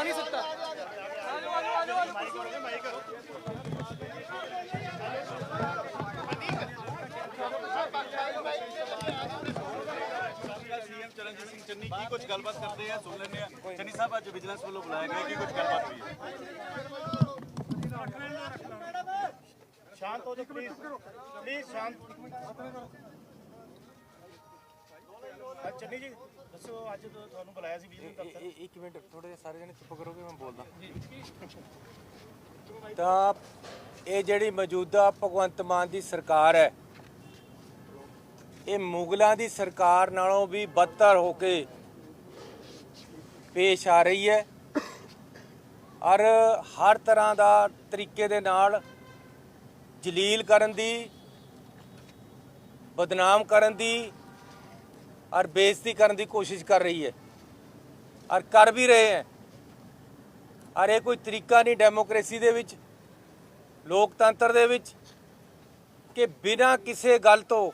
ਆਜੋ ਆਜੋ ਸੀਐਮ ਚਰਨਜੀਤ ਸਿੰਘ ਚੰਨੀ ਕੀ ਕੁਝ ਗੱਲਬਾਤ ਕਰਦੇ ਆ? ਸੁਣ ਲੈਂਦੇ ਆ। ਚੰਨੀ ਸਾਹਿਬ ਅੱਜ ਵਿਜੀਲੈਂਸ ਵੱਲੋਂ ਬੁਲਾਇਆ ਗਿਆ। ਕੀ ਕੁਝ ਗੱਲਬਾਤ ਹੋਈ ਹੈ? ਸ਼ਾਂਤ ਹੋ ਜਾਓ ਪਲੀਜ਼ ਪਲੀਜ਼ ਸ਼ਾਂਤ। ਹਾਂ, ਚੰਨੀ ਜੀ ਦੱਸੋ ਅੱਜ ਤੋਂ ਤੁਹਾਨੂੰ ਬੁਲਾਇਆ ਸੀ ਬਿਜਲੀ ਦਫ਼ਤਰ। ਇਹ- ਇੱਕ ਮਿੰਟ ਥੋੜੇ ਜਿਹਾ ਸਾਰੇ ਜਣੇ ਚੁੱਪ ਕਰੋਗੇ ਮੈਂ ਬੋਲਦਾ। ਤਾਂ ਇਹ ਜਿਹੜੀ ਮੌਜੂਦਾ ਭਗਵੰਤ ਮਾਨ ਦੀ ਸਰਕਾਰ ਹੈ ਇਹ ਮੁਗਲਾਂ ਦੀ ਸਰਕਾਰ ਨਾਲੋਂ ਵੀ ਬਦਤਰ ਹੋ ਕੇ ਪੇਸ਼ ਆ ਰਹੀ ਹੈ। ਔਰ ਹਰ ਤਰ੍ਹਾਂ ਦਾ ਤਰੀਕੇ ਦੇ ਨਾਲ ਜਲੀਲ ਕਰਨ ਦੀ ਬਦਨਾਮ ਕਰਨ ਦੀ ਔਰ ਬੇਇੱਜ਼ਤੀ ਕਰਨ ਦੀ ਕੋਸ਼ਿਸ਼ ਕਰ ਰਹੀ ਹੈ। ਔਰ ਕਰ ਵੀ ਰਹੇ ਹੈ। ਔਰ ਇਹ ਕੋਈ ਤਰੀਕਾ ਨਹੀਂ ਡੈਮੋਕ੍ਰੇਸੀ ਦੇ ਵਿੱਚ, ਲੋਕਤੰਤਰ ਦੇ ਵਿੱਚ ਕਿ ਬਿਨਾਂ ਕਿਸੇ ਗੱਲ ਤੋਂ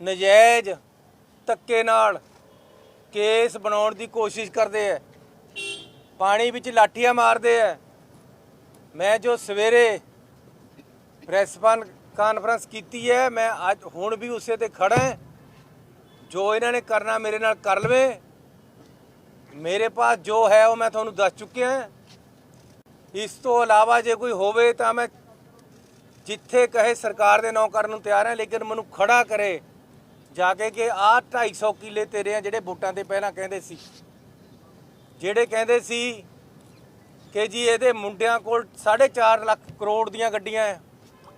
ਨਜਾਇਜ਼ ਧੱਕੇ ਨਾਲ ਕੇਸ ਬਣਾਉਣ ਦੀ ਕੋਸ਼ਿਸ਼ ਕਰਦੇ ਹੈ। ਪਾਣੀ ਵਿੱਚ ਲਾਠੀਆਂ ਮਾਰਦੇ ਹੈ। ਮੈਂ ਜੋ ਸਵੇਰੇ ਪ੍ਰੈਸ ਕਾਨਫਰੰਸ ਕੀਤੀ ਹੈ, ਮੈਂ ਅੱਜ ਹੁਣ ਵੀ ਉਸੇ ਤੇ ਖੜਾ ਹਾਂ। ਜੋ ਇਹਨਾਂ ਨੇ ਕਰਨਾ ਮੇਰੇ ਨਾਲ ਕਰ ਲਵੇ। ਮੇਰੇ ਪਾਸ ਜੋ ਹੈ ਉਹ ਮੈਂ ਤੁਹਾਨੂੰ ਦੱਸ ਚੁੱਕਿਆ ਇਸ ਤੋਂ ਇਲਾਵਾ ਜੇ ਕੋਈ ਹੋਵੇ ਤਾਂ ਮੈਂ ਜਿੱਥੇ ਕਹੇ ਸਰਕਾਰ ਦੇ ਨਾਂ ਕਰਨ ਨੂੰ ਤਿਆਰ ਹਾਂ, ਲੇਕਿਨ ਮੈਨੂੰ ਖੜਾ ਕਰੇ। ਜਾ ਕੇ ਕਿ ਆਹ 250 ਕਿੱਲੇ ਤੇਰੇ ਆ ਜਿਹੜੇ ਵੋਟਾਂ ਤੇ ਪਹਿਲਾਂ ਕਹਿੰਦੇ ਸੀ। ਜਿਹੜੇ ਕਹਿੰਦੇ ਸੀ ਕਿ ਜੀ ਇਹਦੇ ਮੁੰਡਿਆਂ ਕੋਲ 4.5 ਲੱਖ ਕਰੋੜ ਦੀਆਂ ਗੱਡੀਆਂ ਹੈ।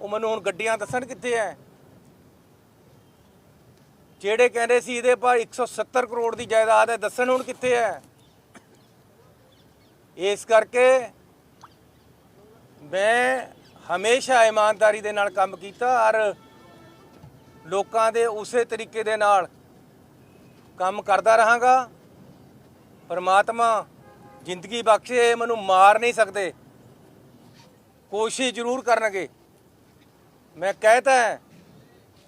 ਉਹ ਮੈਨੂੰ ਹੁਣ ਗੱਡੀਆਂ ਦੱਸਣ ਕਿੱਥੇ ਐ ਜਿਹੜੇ ਕਹਿੰਦੇ ਸੀ ਇਹਦੇ ਪਰ 170 ਕਰੋੜ ਦੀ ਜਾਇਦਾਦ ਹੈ, ਦੱਸਣ ਹੁਣ ਕਿੱਥੇ ਹੈ? ਇਸ ਕਰਕੇ ਮੈਂ ਹਮੇਸ਼ਾ ਇਮਾਨਦਾਰੀ ਦੇ ਨਾਲ ਕੰਮ ਕੀਤਾ ਔਰ ਲੋਕਾਂ ਦੇ ਉਸੇ ਤਰੀਕੇ ਦੇ ਨਾਲ ਕੰਮ ਕਰਦਾ ਰਹਾਂਗਾ। ਪਰਮਾਤਮਾ ਜ਼ਿੰਦਗੀ ਬਖਸ਼ੇ ਮੈਨੂੰ ਮਾਰ ਨਹੀਂ ਸਕਦੇ। ਕੋਸ਼ਿਸ਼ ਜ਼ਰੂਰ ਕਰਨਗੇ। ਮੈਂ ਕਹਿਤਾ ਹੈ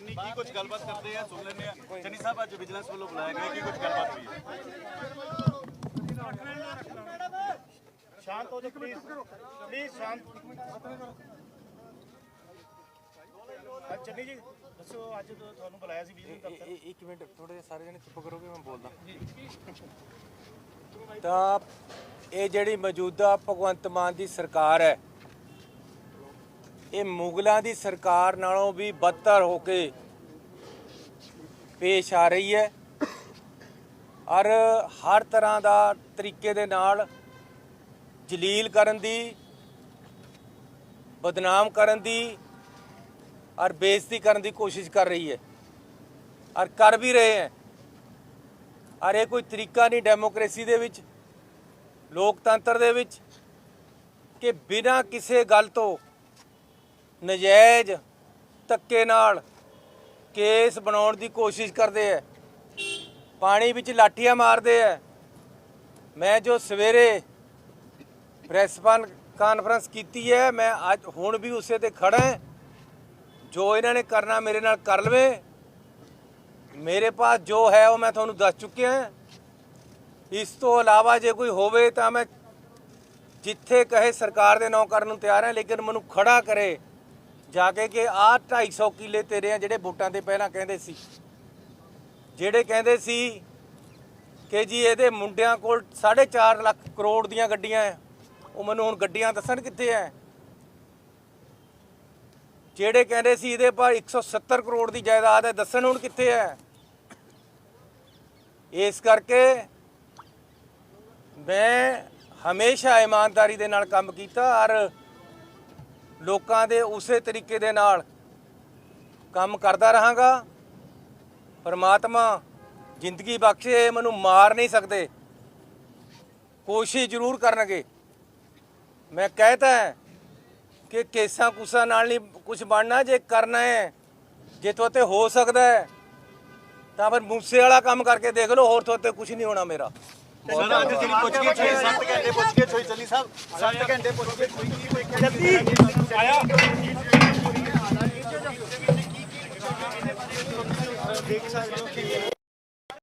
ਚੰਨੀ ਕੀ ਕੁਝ ਗੱਲਬਾਤ ਕਰਦੇ ਆ ਸੁਣ ਲੈਂਦੇ ਆ। ਚੰਨੀ ਸਾਹਿਬ ਅੱਜ ਵਿਜੀਲੈਂਸ ਵੱਲੋਂ ਬੁਲਾਇਆ ਗਿਆ ਕੀ ਕੁਝ ਗੱਲਬਾਤ ਹੋਈ ਹੈ? ਸ਼ਾਂਤ ਹੋ ਜਾਓ ਪਲੀਜ਼ ਪਲੀਜ਼ ਸ਼ਾਂਤ। ਚੰਨੀ ਜੀ ਦੱਸੋ ਅੱਜ ਤੁਹਾਨੂੰ ਬੁਲਾਇਆ ਸੀ ਬਿਜਲੀ ਦਫ਼ਤਰ। ਇੱਕ ਮਿੰਟ ਥੋੜੇ ਜਿਹਾ ਸਾਰੇ ਜਣੇ ਚੁੱਪ ਕਰੋਗੇ ਮੈਂ ਬੋਲਦਾ। ਤਾਂ ਇਹ ਜਿਹੜੀ ਮੌਜੂਦਾ ਭਗਵੰਤ ਮਾਨ ਦੀ ਸਰਕਾਰ ਹੈ ਇਹ ਮੁਗਲਾਂ ਦੀ ਸਰਕਾਰ ਨਾਲੋਂ ਵੀ ਬਦਤਰ ਹੋ ਕੇ ਪੇਸ਼ ਆ ਰਹੀ ਹੈ। ਔਰ ਹਰ ਤਰ੍ਹਾਂ ਦਾ ਤਰੀਕੇ ਦੇ ਨਾਲ ਜਲੀਲ ਕਰਨ ਦੀ, ਬਦਨਾਮ ਕਰਨ ਦੀ ਔਰ ਬੇਇੱਜ਼ਤੀ ਕਰਨ ਦੀ ਕੋਸ਼ਿਸ਼ ਕਰ ਰਹੀ ਹੈ। ਔਰ ਕਰ ਵੀ ਰਹੇ ਹੈ। ਔਰ ਇਹ ਕੋਈ ਤਰੀਕਾ ਨਹੀਂ ਡੈਮੋਕ੍ਰੇਸੀ ਦੇ ਵਿੱਚ, ਲੋਕਤੰਤਰ ਦੇ ਵਿੱਚ ਕਿ ਬਿਨਾਂ ਕਿਸੇ ਗੱਲ ਤੋਂ ਨਜਾਇਜ਼ ਧੱਕੇ ਨਾਲ ਕੇਸ ਬਣਾਉਣ ਦੀ ਕੋਸ਼ਿਸ਼ ਕਰਦੇ ਹੈ ਪਾਣੀ ਵਿੱਚ ਲਾਠੀਆਂ ਮਾਰਦੇ ਹੈ ਮੈਂ ਜੋ ਸਵੇਰੇ ਪ੍ਰੈਸ ਕਾਨਫਰੰਸ ਕੀਤੀ ਹੈ ਮੈਂ ਅੱਜ ਹੁਣ ਵੀ ਉਸੇ ਤੇ ਖੜਾ ਜੋ ਇਹਨਾਂ ਨੇ ਕਰਨਾ ਮੇਰੇ ਨਾਲ ਕਰ ਲਵੇ। ਮੇਰੇ ਪਾਸ ਜੋ ਹੈ ਉਹ ਮੈਂ ਤੁਹਾਨੂੰ ਦੱਸ ਚੁੱਕਿਆ ਇਸ ਤੋਂ ਇਲਾਵਾ ਜੇ ਕੋਈ ਹੋਵੇ ਤਾਂ ਮੈਂ ਜਿੱਥੇ ਕਹੇ ਸਰਕਾਰ ਦੇ ਨਾਂ ਕਰਨ ਨੂੰ ਤਿਆਰ ਹਾਂ ਲੇਕਿਨ ਮੈਨੂੰ ਖੜਾ ਕਰੇ। ਜਾ ਕੇ ਕਿ ਆਹ 250 ਕਿੱਲੇ ਤੇਰੇ ਆ ਜਿਹੜੇ ਵੋਟਾਂ ਦੇ ਪਹਿਲਾਂ ਕਹਿੰਦੇ ਸੀ। ਜਿਹੜੇ ਕਹਿੰਦੇ ਸੀ ਕਿ ਜੀ ਇਹਦੇ ਮੁੰਡਿਆਂ ਕੋਲ 4.5 ਲੱਖ ਕਰੋੜ ਦੀਆਂ ਗੱਡੀਆਂ ਹੈ ਉਹ ਮੈਨੂੰ ਹੁਣ ਗੱਡੀਆਂ ਦੱਸਣ ਕਿੱਥੇ ਹੈ ਜਿਹੜੇ ਕਹਿੰਦੇ ਸੀ ਇਹਦੇ ਪਰ 170 ਕਰੋੜ ਦੀ ਜਾਇਦਾਦ ਹੈ, ਦੱਸਣ ਹੁਣ ਕਿੱਥੇ ਹੈ ਇਸ ਕਰਕੇ ਮੈਂ ਹਮੇਸ਼ਾ ਇਮਾਨਦਾਰੀ ਦੇ ਨਾਲ ਕੰਮ ਕੀਤਾ ਔਰ ਲੋਕਾਂ ਦੇ ਉਸੇ ਤਰੀਕੇ ਦੇ ਨਾਲ ਕੰਮ ਕਰਦਾ ਰਹਾਂਗਾ। ਪਰਮਾਤਮਾ ਜ਼ਿੰਦਗੀ ਬਖਸ਼ੇ ਮੈਨੂੰ ਮਾਰ ਨਹੀਂ ਸਕਦੇ। ਕੋਸ਼ਿਸ਼ ਜ਼ਰੂਰ ਕਰਨਗੇ। ਮੈਂ ਕਹਿਤਾ ਹੈ ਕਿ ਕੇਸਾਂ ਕੁਸਾਂ ਨਾਲ ਨਹੀਂ ਕੁਝ ਬਣਨਾ ਜੇ ਕਰਨਾ ਹੈ ਜੇ ਤੁਹਾਤੇ ਹੋ ਸਕਦਾ ਹੈ ਤਾਂ ਫਿਰ ਮੂਸੇ ਵਾਲਾ ਕੰਮ ਕਰਕੇ ਦੇਖ ਲਓ ਹੋਰ ਤੁਹਾਤੇ ਕੁਝ ਨਹੀਂ ਹੋਣਾ ਮੇਰਾ। ਸਰ ਅੱਜ ਜਿਹੜੀ ਪੁੱਛਗਿੱਛ ਹੋਈ 7 ਘੰਟੇ ਪੁੱਛਗਿੱਛ ਹੋਈ ਚੰਨੀ ਸਾਹਿਬ। 7 ਘੰਟੇ ਪੁੱਛਗਿੱਛ ਹੋਈ। ਕੀ ਕੋਈ ਕਹਿੰਦੀ ਆਇਆ ਦੇਖ ਸਕਦੇ